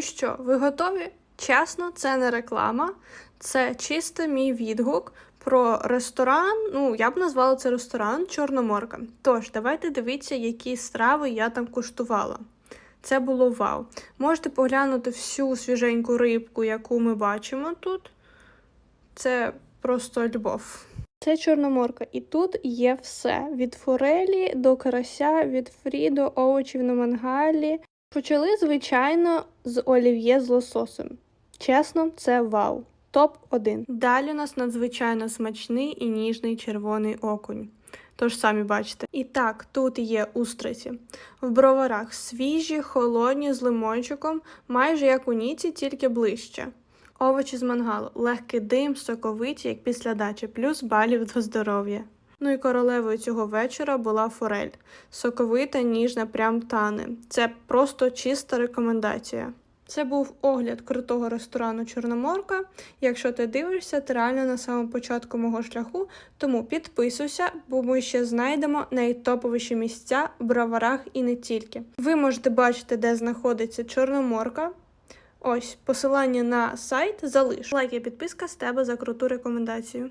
Ну що, ви готові? Чесно, це не реклама, це чисто мій відгук про ресторан. Ну, я б назвала це ресторан Чорноморка. Тож, давайте дивіться, які страви я там куштувала. Це було вау. Можете поглянути всю свіженьку рибку, яку ми бачимо тут. Це просто любов. Це Чорноморка, і тут є все: від форелі до карася, від фрі до овочів на мангалі. Почали, звичайно, з олів'є з лососем. Чесно, це вау. Топ 1 Далі у нас надзвичайно смачний і ніжний червоний окунь. Тож самі бачите. І так, тут є устриці. В броварах свіжі, холодні з лимончиком, майже як у ніці, тільки ближче. Овочі з мангалу, легкий дим, соковиті, як після дачі, плюс балів до здоров'я. Ну і королевою цього вечора була форель. Соковита, ніжна, прям тане. Це просто чиста рекомендація. Це був огляд крутого ресторану Чорноморка. Якщо ти дивишся, ти реально на самому початку мого шляху, тому підписуйся, бо ми ще знайдемо найтоповіші місця в броварах і не тільки. Ви можете бачити, де знаходиться Чорноморка. Ось посилання на сайт залиш. Лайк і підписка з тебе за круту рекомендацію.